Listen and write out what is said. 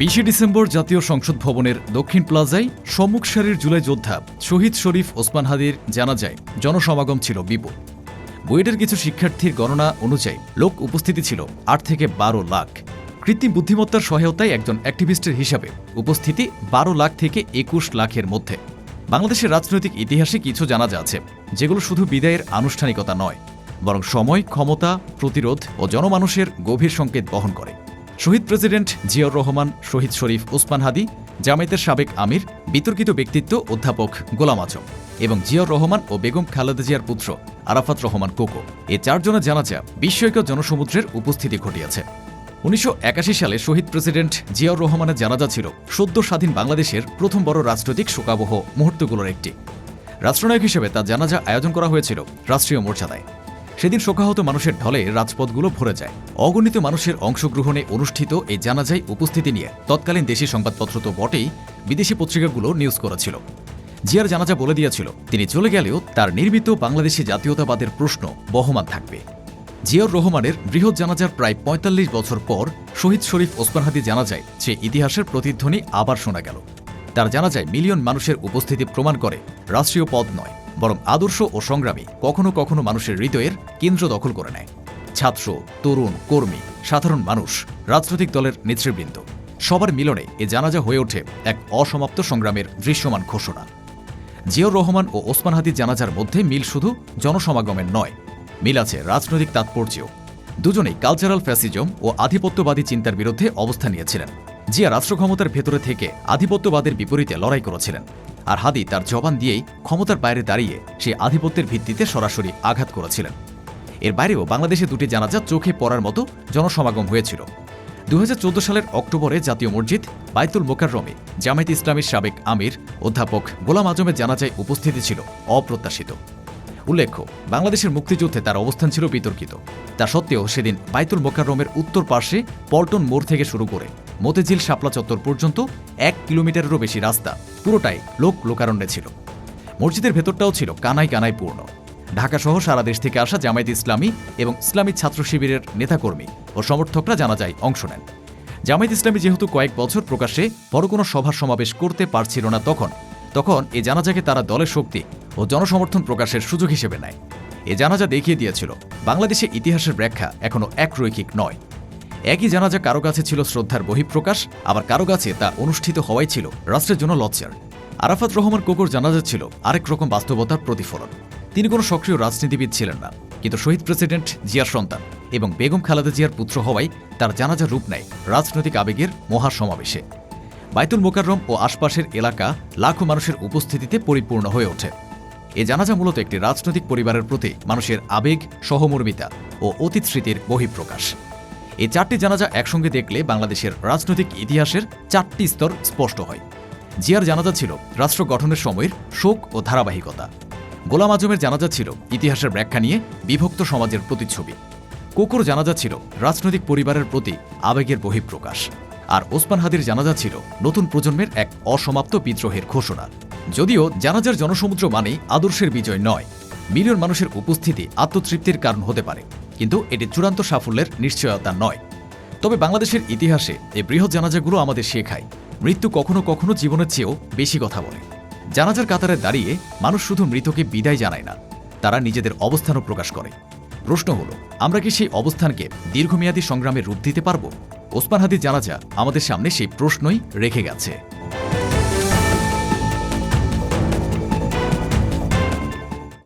বিশে ডিসেম্বর জাতীয় সংসদ ভবনের দক্ষিণ প্লাজায় সম্মুখ সারির জুলাই যোদ্ধা শহীদ শরীফ ওসমান হাদির জানা যায়, জনসমাগম ছিল বিপুল। বুয়েটের কিছু শিক্ষার্থীর গণনা অনুযায়ী লোক উপস্থিতি ছিল আট থেকে বারো লাখ। কৃত্রিম বুদ্ধিমত্তার সহায়তায় একজন অ্যাক্টিভিস্টের হিসাবে উপস্থিতি বারো লাখ থেকে একুশ লাখের মধ্যে। বাংলাদেশের রাজনৈতিক ইতিহাসে কিছু জানা যাচ্ছে, যেগুলো শুধু বিদায়ের আনুষ্ঠানিকতা নয়, বরং সময়, ক্ষমতা, প্রতিরোধ ও জনমানুষের গভীর সংকেত বহন করে। শহীদ প্রেসিডেন্ট জিয়াউর রহমান, শহীদ শরীফ ওসমান হাদি, জামায়াতের সাবেক আমির, বিতর্কিত ব্যক্তিত্ব অধ্যাপক গোলাম আজম এবং জিয়াউর রহমান ও বেগম খালেদা জিয়ার পুত্র আরাফাত রহমান কোকো। এ চারজনের জানাজা বিস্ময়কর জনসমুদ্রের উপস্থিতি ঘটিয়েছে। উনিশশো একাশি সালে শহীদ প্রেসিডেন্ট জিয়াউর রহমানের জানাজা ছিল সদ্য স্বাধীন বাংলাদেশের প্রথম বড় রাজনৈতিক শোকাবহ মুহূর্তগুলোর একটি। রাষ্ট্রনায়ক হিসেবে তার জানাজা আয়োজন করা হয়েছিল রাষ্ট্রীয় মর্যাদায়। সেদিন শোকাহত মানুষের ঢলে রাজপথগুলো ভরে যায়। অগণিত মানুষের অংশগ্রহণে অনুষ্ঠিত এই জানাজায় উপস্থিতি নিয়ে তৎকালীন দেশি সংবাদপত্র তো বটেই, বিদেশি পত্রিকাগুলো নিউজ করেছিল। জিয়ার জানাজা বলে দিয়েছিল, তিনি চলে গেলেও তার নির্মিত বাংলাদেশি জাতীয়তাবাদের প্রশ্ন বহমান থাকবে। জিয়াউর রহমানের বৃহৎ জানাজার প্রায় ৪৫ বছর পর শহীদ শরীফ ওসমান হাদি জানাজায় সে ইতিহাসের প্রতিধ্বনি আবার শোনা গেল। তার জানাজায় মিলিয়ন মানুষের উপস্থিতি প্রমাণ করে রাষ্ট্রীয় পদ নয়। বরং আদর্শ ও সংগ্রামী কখনো কখনো মানুষের হৃদয়ের কেন্দ্র দখল করে নেয়। ছাত্র, তরুণ, কর্মী, সাধারণ মানুষ, রাজনৈতিক দলের নেতৃবৃন্দ, সবার মিলনে এ জানাজা হয়ে ওঠে এক অসমাপ্ত সংগ্রামের দৃশ্যমান ঘোষণা। জিয়াউর রহমান ও ওসমান হাদির জানাজার মধ্যে মিল শুধু জনসমাগমের নয়, মিল আছে রাজনৈতিক তাৎপর্যেও। দুজনেই কালচারাল ফ্যাসিজম ও আধিপত্যবাদী চিন্তার বিরুদ্ধে অবস্থান নিয়েছিলেন। জিয়া রাষ্ট্র ক্ষমতার ভেতরে থেকে আধিপত্যবাদের বিপরীতে লড়াই করেছিলেন। আর হাদি তার জবান দিয়েই ক্ষমতার বাইরে দাঁড়িয়ে সেই আধিপত্যের ভিত্তিতে সরাসরি আঘাত করেছিলেন। এর বাইরেও বাংলাদেশে দুটি জানাজা চোখে পড়ার মতো জনসমাগম হয়েছিল। দু হাজার চোদ্দ সালের অক্টোবরে জাতীয় মসজিদ বাইতুল মোকাররমে জামায়াত ইসলামীর সাবেক আমির, অধ্যাপক গোলাম আজমের জানাজায় উপস্থিতি ছিল অপ্রত্যাশিত। উল্লেখ্য, বাংলাদেশের মুক্তিযুদ্ধে তার অবস্থান ছিল বিতর্কিত। তা সত্ত্বেও সেদিন বাইতুল মোকাররমের উত্তর পার্শ্বে পল্টন মোড় থেকে শুরু করে মতিঝিল শাপলা চত্বর পর্যন্ত এক কিলোমিটারেরও বেশি রাস্তা পুরোটাই লোক লোকারণ্যে ছিল। মসজিদের ভেতরটাও ছিল কানায় কানায় পূর্ণ। ঢাকা সহ সারা দেশ থেকে আসা জামায়াত ইসলামী এবং ইসলামী ছাত্র শিবিরের নেতাকর্মী ও সমর্থকরা জানা যায় অংশ নেন। জামায়াত ইসলামী যেহেতু কয়েক বছর প্রকাশ্যে বড় কোনো সভা সমাবেশ করতে পারছিল না তখন। তখন এ জানাজাকে তারা দলের শক্তি ও জনসমর্থন প্রকাশের সুযোগ হিসেবে নেয়। এ জানাজা দেখিয়ে দিয়েছিল বাংলাদেশে ইতিহাসের ব্যাখ্যা এখনও একরৈখিক নয়। একই জানাজা কারও কাছে ছিল শ্রদ্ধার বহিঃপ্রকাশ, আবার কারও কাছে তা অনুষ্ঠিত হওয়াই ছিল রাষ্ট্রের জন্য লজ্জার। আরাফাত রহমান কোকর জানাজা ছিল আরেক রকম বাস্তবতার প্রতিফলন। তিনি কোনো সক্রিয় রাজনীতিবিদ ছিলেন না, কিন্তু শহীদ প্রেসিডেন্ট জিয়ার সন্তান এবং বেগম খালেদা জিয়ার পুত্র হওয়ায় তার জানাজা রূপ নেয় রাজনৈতিক আবেগের মহাসমাবেশে। বাইতুল মোকাররম ও আশপাশের এলাকা লাখো মানুষের উপস্থিতিতে পরিপূর্ণ হয়ে ওঠে। এ জানাজা মূলত একটি রাজনৈতিক পরিবারের প্রতি মানুষের আবেগ, সহমর্মিতা ও অতীত স্মৃতির বহিঃপ্রকাশ। এই চারটি জানাজা একসঙ্গে দেখলে বাংলাদেশের রাজনৈতিক ইতিহাসের চারটি স্তর স্পষ্ট হয়। জিয়ার জানাজা ছিল রাষ্ট্র গঠনের সময়ের শোক ও ধারাবাহিকতা। গোলাম আজমের জানাজা ছিল ইতিহাসের ব্যাখ্যা নিয়ে বিভক্ত সমাজের প্রতিচ্ছবি। কোকর জানাজা ছিল রাজনৈতিক পরিবারের প্রতি আবেগের বহিঃপ্রকাশ। আর ওসমান হাদির জানাজা ছিল নতুন প্রজন্মের এক অসমাপ্ত বিদ্রোহের ঘোষণা। যদিও জানাজার জনসমুদ্র মানেই আদর্শের বিজয় নয়, মিলিয়ন মানুষের উপস্থিতি আত্মতৃপ্তির কারণ হতে পারে। কিন্তু এটি চূড়ান্ত সাফল্যের নিশ্চয়তা নয়। তবে বাংলাদেশের ইতিহাসে এই বৃহৎ জানাজাগুলো আমাদের শেখায়, মৃত্যু কখনো কখনো জীবনের চেয়েও বেশি কথা বলে। জানাজার কাতারে দাঁড়িয়ে মানুষ শুধু মৃতকে বিদায় জানায় না, তারা নিজেদের অবস্থানও প্রকাশ করে। প্রশ্ন হলো, আমরা কি সেই অবস্থানকে দীর্ঘমেয়াদী সংগ্রামে রূপ দিতে পারব? ওসমান হাদির জানাজা আমাদের সামনে সেই প্রশ্নই রেখে গেছে।